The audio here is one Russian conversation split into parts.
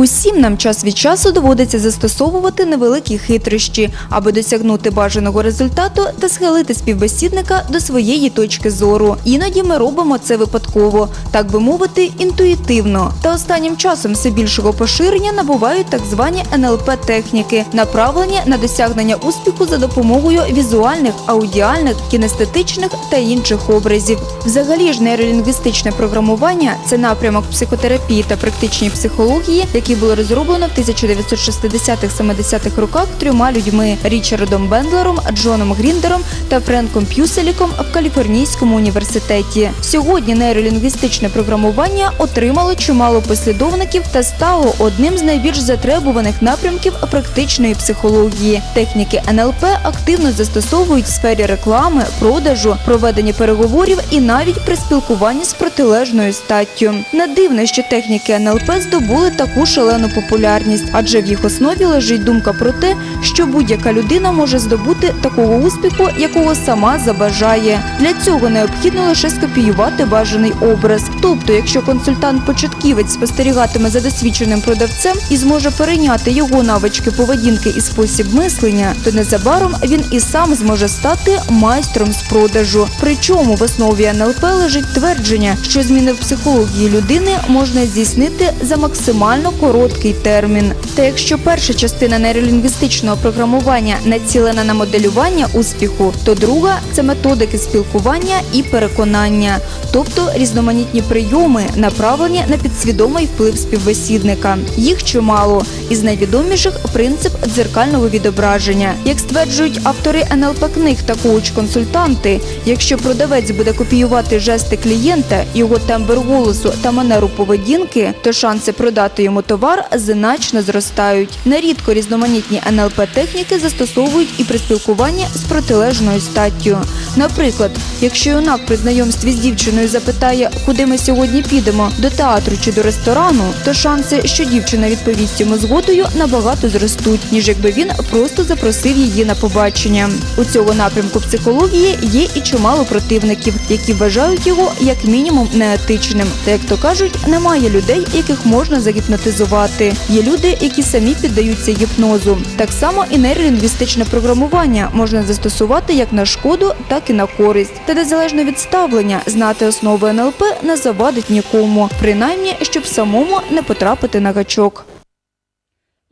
Усім нам час від часу доводиться застосовувати невеликі хитрощі, аби досягнути бажаного результату та схилити співбесідника до своєї точки зору. Іноді ми робимо це випадково, так би мовити, інтуїтивно. Та останнім часом все більшого поширення набувають так звані НЛП-техніки, направлені на досягнення успіху за допомогою візуальних, аудіальних, кінестетичних та інших образів. Взагалі ж нейролінгвістичне програмування це напрямок психотерапії та практичній психології, який було розроблено в 1960-70-х роках трьома людьми Річардом Бендлером, Джоном Гріндером та Френком П'юселіком в Каліфорнійському університеті. Сьогодні нейролінгвістичне програмування отримало чимало послідовників та стало одним з найбільш затребуваних напрямків практичної психології. Техніки НЛП активно застосовують в сфері реклами, продажу, проведення переговорів і навіть при спілкуванні з протилежною статтю. Не дивно, що техніки НЛП здобули таку шалену популярність, адже в їх основі лежить думка про те, що будь-яка людина може здобути такого успіху, якого сама забажає. Для цього необхідно лише скопіювати бажаний образ. Тобто, якщо консультант-початківець спостерігатиме за досвідченим продавцем і зможе перейняти його навички поведінки і спосіб мислення, то незабаром він і сам зможе стати майстром з продажу. Причому в основі НЛП лежить твердження, що зміни в психології людини можна здійснити за максимально короткий термін. Та якщо перша частина нейролінгвістичного програмування націлена на моделювання успіху, то друга це методики спілкування і переконання, тобто різноманітні прийоми, направлені на підсвідомий вплив співбесідника. Їх чимало. Із найвідоміших принцип дзеркального відображення. Як стверджують автори НЛП книг та коуч-консультанти, якщо продавець буде копіювати жести клієнта, його тембр голосу та манеру поведінки, то шанси продати йому товар значно зростають. Нерідко різноманітні НЛП техніки застосовують і при спілкуванні з протилежною статтю. Наприклад, якщо юнак при знайомстві з дівчиною запитає, куди ми сьогодні підемо, до театру чи до ресторану, то шанси, що дівчина відповість йому згодою, набагато зростуть, ніж якби він просто запросив її на побачення. У цього напрямку психології є і чимало противників, які вважають його як мінімум неетичним. Та як то кажуть, немає людей, яких можна загіпнотизувати. Є люди, які самі піддаються гіпнозу. Так само і нейролінгвістичне програмування можна застосувати як на шкоду, так і на користь. Та незалежно від ставлення, знати основи НЛП не завадить нікому, принаймні, щоб самому не потрапити на гачок.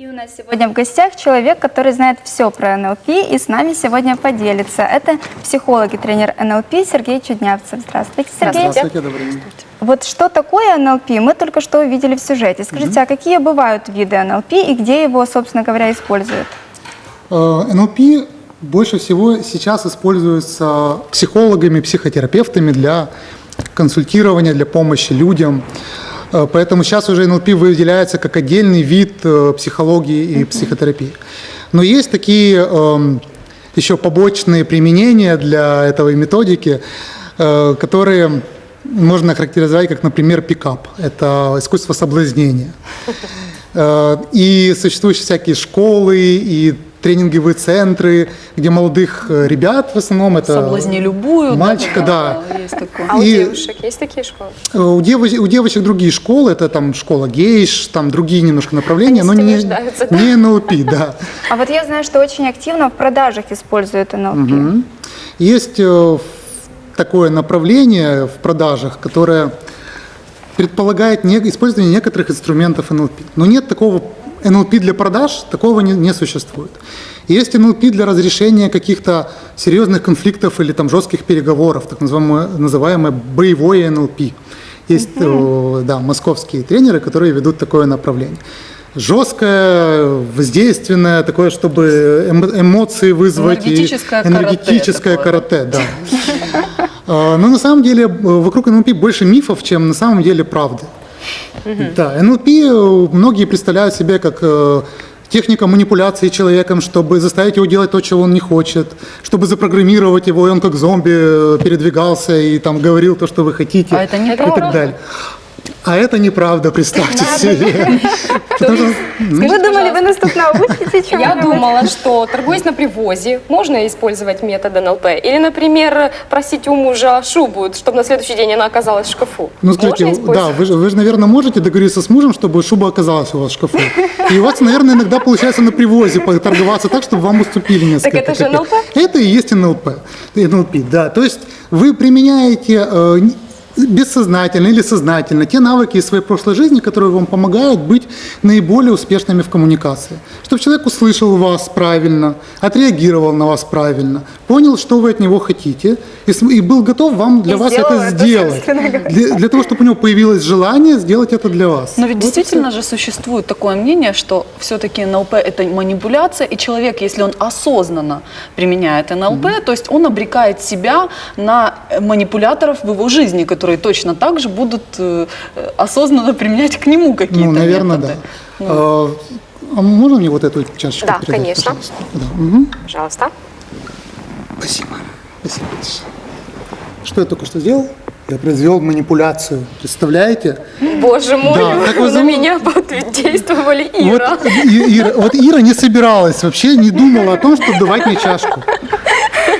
И у нас сегодня в гостях человек, который знает все про НЛП и с нами сегодня поделится. Это психолог и тренер НЛП Сергей Чуднявцев. Здравствуйте, Сергей. Здравствуйте, добрый день. Вот что такое НЛП, мы только что увидели в сюжете. Скажите, а какие бывают виды НЛП и где его, собственно говоря, используют? Э, НЛП больше всего сейчас используется психологами, психотерапевтами для консультирования, для помощи людям. Э, Поэтому сейчас уже НЛП выделяется как отдельный вид э, психологии и психотерапии. Но есть такие эм, еще побочные применения для этой методики, э, которые можно характеризовать как, например, пикап. Это искусство соблазнения. И существуют всякие школы и тренинговые центры, где молодых э, ребят в основном это Соблазни любую. мальчика, да. Есть такое. А у И- девушек есть такие школы? Э, У, девоч- у девочек другие школы, это там школа гейш, там другие немножко направления, Они но не, рождаются, да? не НЛП, да. А вот я знаю, что очень активно в продажах используют НЛП. Мгм. Есть э, такое направление в продажах, которое предполагает не- использование некоторых инструментов НЛП. Но нет такого НЛП для продаж, такого не, не существует. Есть НЛП для разрешения каких-то серьезных конфликтов или там жестких переговоров, так называемое, называемое боевое НЛП. Есть э, да, московские тренеры, которые ведут такое направление. Жесткое, воздейственное, такое, чтобы эмо- эмоции вызвать. и Энергетическое карате энергетическое такое, карате, да. А, Но на самом деле э, вокруг НЛП больше мифов, чем на самом деле правды. Да, НЛП многие представляют себе как э, техника манипуляции человеком, чтобы заставить его делать то, чего он не хочет, чтобы запрограммировать его, и он как зомби э, передвигался и там говорил то, что вы хотите. А это и неправда? так далее. А это неправда, представьте себе. Вы думали, вы нас тут научите чему Я думала, что торгуясь на привозе, можно использовать метод НЛП. Или, например, просить у мужа шубу, чтобы на следующий день она оказалась в шкафу. Ну, скажите, да, вы же, наверное, можете договориться с мужем, чтобы шуба оказалась у вас в шкафу. И у вас, наверное, иногда получается на привозе поторговаться так, чтобы вам уступили несколько это же. НЛП? Это и есть НЛП. НЛП, да. То есть вы применяете э, бессознательно или сознательно те навыки из своей прошлой жизни, которые вам помогают быть наиболее успешными в коммуникации. Чтобы человек услышал вас правильно, отреагировал на вас правильно, понял, что вы от него хотите, и, был готов вам для И вас это это, сделать. Для, для того, чтобы у него появилось желание сделать это для вас. Но ведь действительно же существует такое мнение, что все-таки НЛП это манипуляция, и человек, если он осознанно применяет НЛП, то есть он обрекает себя на манипуляторов в его жизни, которые точно так же будут э, э, осознанно применять к нему какие-то Ну, наверное, методы. да. А, а можно мне вот эту чашечку Да, передать, конечно. пожалуйста? Да. мгм. Пожалуйста. Спасибо. Спасибо. Что я только что сделал? Я произвел манипуляцию. Представляете? Боже мой, Да, как вы на меня действовали Ира. Вот, И- Ира, вот Ира не собиралась вообще, не думала о том, чтобы давать мне чашку.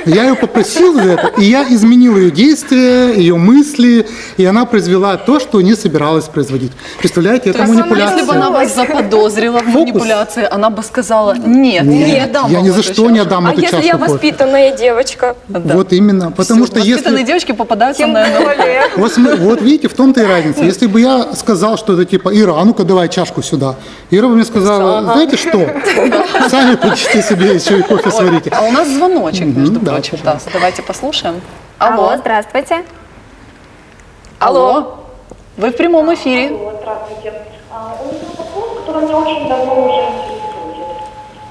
Я ее попросил за это, и я изменил ее действия, ее мысли, и она произвела то, что не собиралась производить. Представляете, это манипуляция. Если бы она вас заподозрила в манипуляции, она бы сказала, нет, я не отдам я ни за что не чашку». отдам А эту если чашку я кофе. воспитанная девочка? Да. Вот именно, потому что воспитанные если... девочки попадаются Тем на. Вот, вот видите, в том-то и разница. Если бы я сказал, что это типа, Ира, а ну-ка давай чашку сюда. Ира бы мне сказала, знаете что, сами прочтите себе еще и кофе сварите. А у нас звоночек, между да, прочим. Да, пожалуйста. давайте послушаем. Алло, Алло. здравствуйте. Алло. Вы в прямом эфире. Алло, здравствуйте. А, У меня вопрос, который меня очень давно уже интересует.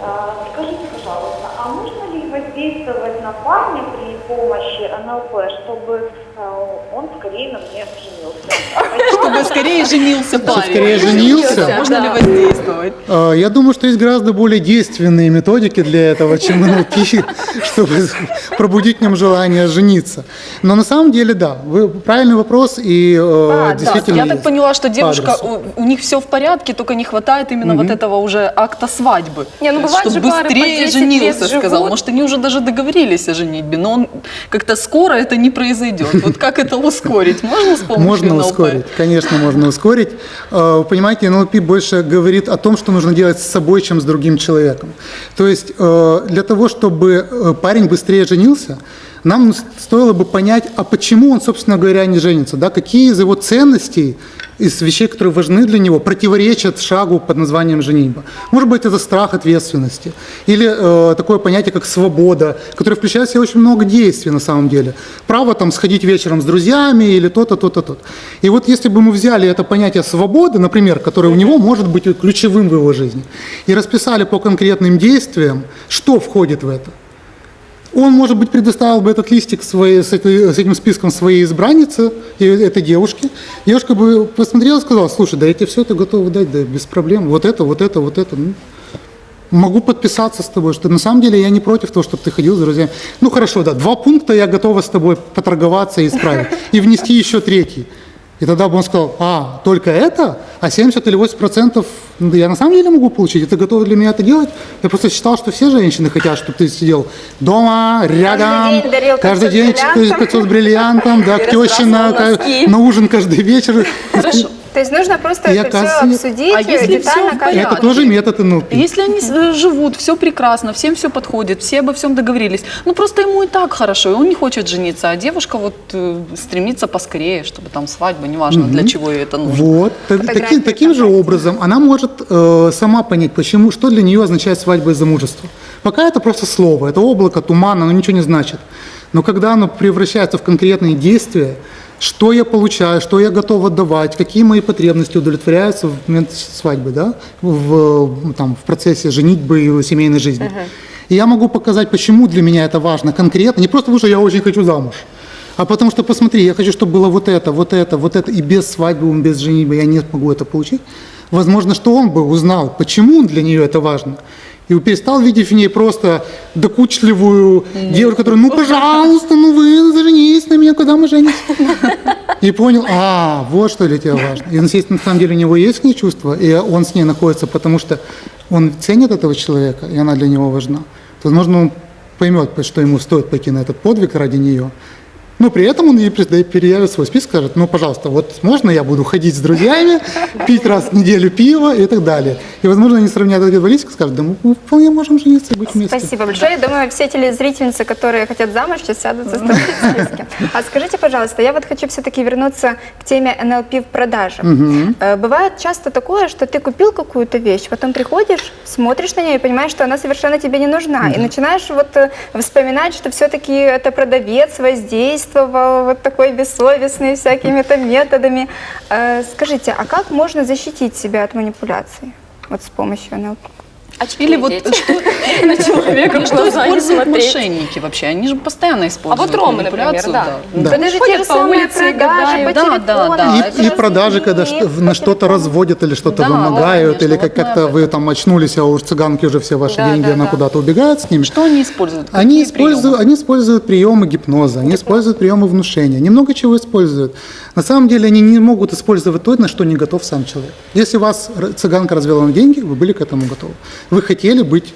А, Скажите, пожалуйста, а можно ли воздействовать на парня при помощи НЛП, чтобы он скорее на мне женился? Чтобы скорее женился парень. скорее женился? Можно ли воздействовать? Э, Я думаю, что есть гораздо более действенные методики для этого, чем НЛП, чтобы пробудить в нем желание жениться. Но на самом деле, да, вы, правильный вопрос, и э, А, да. действительно Я так поняла, что девушка, у, у них все в порядке, только не хватает именно вот этого уже акта свадьбы. Не, ну бывают Чтобы же быстрее 10 женился, сказал. Может, они уже даже договорились о женитьбе, но он как-то скоро это не произойдет. Вот как это ускорить? Можно с помощью Можно НЛП? ускорить, конечно, можно ускорить. Э, Вы понимаете, НЛП больше говорит о том, что нужно делать с собой, чем с другим человеком. То есть э, для того, чтобы э, парень быстрее женился, нам стоило бы понять, а почему он, собственно говоря, не женится, да, какие из его ценностей, из вещей, которые важны для него, противоречат шагу под названием женитьба. Может быть, это страх ответственности, или э, такое понятие, как свобода, которое включает в себя очень много действий на самом деле. Право там сходить вечером с друзьями или то-то, то-то, то-то. И вот если бы мы взяли это понятие свободы, например, которое у него может быть ключевым в его жизни, и расписали по конкретным действиям, что входит в это, он, может быть, предоставил бы этот листик своей, с, этой- с этим списком своей избранницы, этой девушки. Девушка бы посмотрела и сказала, слушай, да я тебе все это готова дать, да без проблем. Вот это, вот это, вот это. Ну, могу подписаться с тобой, что на самом деле я не против того, чтобы ты ходил с друзьями. Ну хорошо, да, два пункта я готова с тобой поторговаться и исправить. И внести еще третий. И тогда бы он сказал, а, только это? А 70 или 80 процентов я на самом деле могу получить? Это готовы для меня это делать? Я просто считал, что все женщины хотят, чтобы ты сидел дома, рядом. день дарил каждый кольцо с день бриллиантом. кольцо с бриллиантом, да, к теще на, на ужин каждый вечер. То есть нужно просто это все обсудить А если детально, всё в каждый порядке? Это тоже метод НЛП. Если они живут, все прекрасно, всем все подходит, все обо всем договорились, ну просто ему и так хорошо, и он не хочет жениться, а девушка вот э, стремится поскорее, чтобы там свадьба, неважно для чего ей это нужно. Вот. Таким, таким же образом она может э, сама понять, почему, что для нее означает свадьба и замужество. Пока это просто слово, это облако, туман, оно ничего не значит. Но когда оно превращается в конкретные действия, что я получаю, что я готов отдавать, какие мои потребности удовлетворяются в момент свадьбы, да, в, там, в процессе женитьбы и семейной жизни. И я могу показать, почему для меня это важно конкретно, не просто потому, что я очень хочу замуж, а потому что, посмотри, я хочу, чтобы было вот это, вот это, вот это, и без свадьбы, без женитьбы я не смогу это получить. Возможно, что он бы узнал, почему для нее это важно. И перестал видеть в ней просто докучливую девушку, которая, ну, пожалуйста, ну вы заженись на меня, куда мы женимся? И понял, а, вот что для тебя важно. И если на самом деле у него есть к ней чувства, и он с ней находится, потому что он ценит этого человека, и она для него важна, то, возможно, он поймет, что ему стоит пойти на этот подвиг ради нее. Но при этом он ей переявит свой список, скажет, ну, пожалуйста, вот можно я буду ходить с друзьями, пить раз в неделю пиво и так далее. И, возможно, они сравнят этот баллистику и скажут, да мы вполне можем жениться и быть вместе. Спасибо большое. Я думаю, все телезрительницы, которые хотят замуж, сейчас сядут за списке. А скажите, пожалуйста, я вот хочу все-таки вернуться к теме НЛП в продаже. Э, Бывает часто такое, что ты купил какую-то вещь, потом приходишь, смотришь на нее и понимаешь, что она совершенно тебе не нужна. И начинаешь вот э, вспоминать, что все-таки это продавец воздействовал, вот такой бессовестный, всякими то методами. Э, Скажите, а как можно защитить себя от манипуляций? Вот с помощью НЛП. Очки Или вот что, на человека в что используют мошенники вообще? Они же постоянно используют А вот Ромы, например, да. Да. Да даже те же самые продажи. Да, да, да. И, и продажи, когда на что-то разводят или что-то Да, вымогают, или как- как-то вы там очнулись, а у цыганки уже все ваши Да, деньги, да, она да. куда-то убегает с ними. Что они используют? Они используют, приемы? они используют приемы гипноза, они используют приемы внушения, они много чего используют. На самом деле они не могут использовать то, на что не готов сам человек. Если вас цыганка развела вам деньги, вы были к этому готовы. Вы хотели быть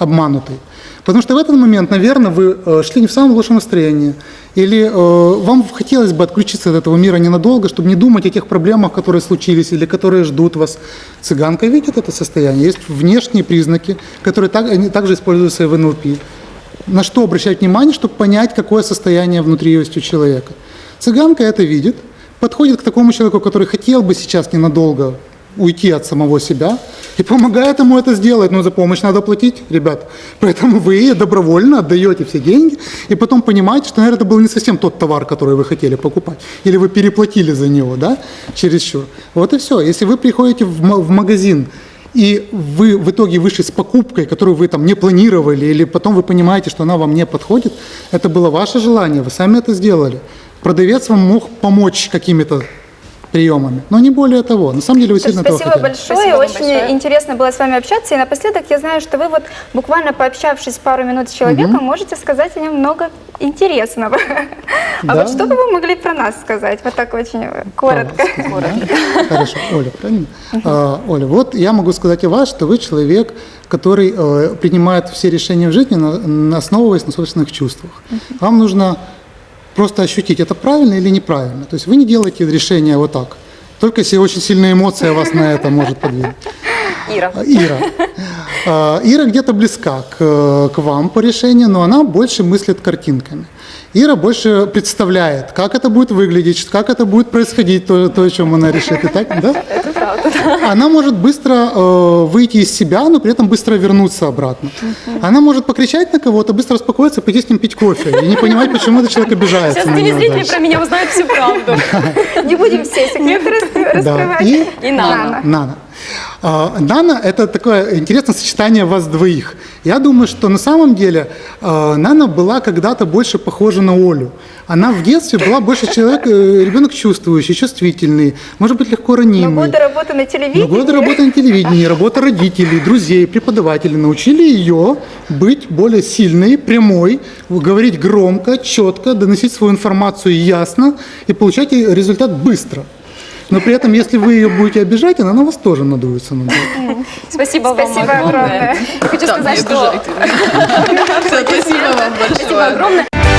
обманутой. Потому что в этот момент, наверное, вы э, шли не в самом лучшем настроении, или э, вам хотелось бы отключиться от этого мира ненадолго, чтобы не думать о тех проблемах, которые случились или которые ждут вас. Цыганка видит это состояние. Есть внешние признаки, которые так, они также используются в НЛП. На что обращать внимание, чтобы понять, какое состояние внутри есть у человека. Цыганка это видит, подходит к такому человеку, который хотел бы сейчас ненадолго уйти от самого себя, и помогает ему это сделать. Но за помощь надо платить, ребят. Поэтому вы добровольно отдаете все деньги, и потом понимаете, что, наверное, это был не совсем тот товар, который вы хотели покупать. Или вы переплатили за него, да, чересчур. Вот и все. Если вы приходите в ма- в магазин, и вы в итоге вышли с покупкой, которую вы там не планировали, или потом вы понимаете, что она вам не подходит, это было ваше желание, вы сами это сделали. Продавец вам мог помочь какими-то приемами, но не более того. На самом деле вы сильно Спасибо хотели. большое. Спасибо Очень большое. интересно было с вами общаться. И напоследок я знаю, что вы вот буквально пообщавшись пару минут с человеком, можете сказать о нем много интересного. А Да. вот что бы вы могли про нас сказать? Вот так очень э, коротко. Да? Хорошо, Оля, правильно? А, Оля, вот я могу сказать о вас, что вы человек, который э, принимает все решения в жизни, на- на- основываясь на собственных чувствах. Вам нужно просто ощутить, это правильно или неправильно. То есть вы не делаете решения вот так. Только если очень сильная эмоция вас на это может подвинуть. Ира. Ира. А, Ира где-то близка к, к вам по решению, но она больше мыслит картинками. Ира больше представляет, как это будет выглядеть, как это будет происходить, то, то о чем она решит. И так, да? Это правда. Она может быстро э, выйти из себя, но при этом быстро вернуться обратно. Она может покричать на кого-то, быстро успокоиться, пойти с ним пить кофе и не понимать, почему этот человек обижается Сейчас телезрители про меня узнают всю правду. Не будем все секреты раскрывать. И И Нана. Нана. А, Нана – это такое интересное сочетание вас двоих. Я думаю, что на самом деле а, Нана была когда-то больше похожа на Олю. Она в детстве была больше человек, э, ребенок чувствующий, чувствительный, может быть, легко Но ранимый. годы работы на телевидении. Но годы работы на телевидении, работа родителей, друзей, преподавателей научили ее быть более сильной, прямой, говорить громко, четко, доносить свою информацию ясно и получать результат быстро. Но при этом, если вы ее будете обижать, она на вас тоже надуется. надует. Спасибо вам Спасибо огромное. огромное. Хочу Так, сказать, что... Спасибо вам Спасибо большое. огромное.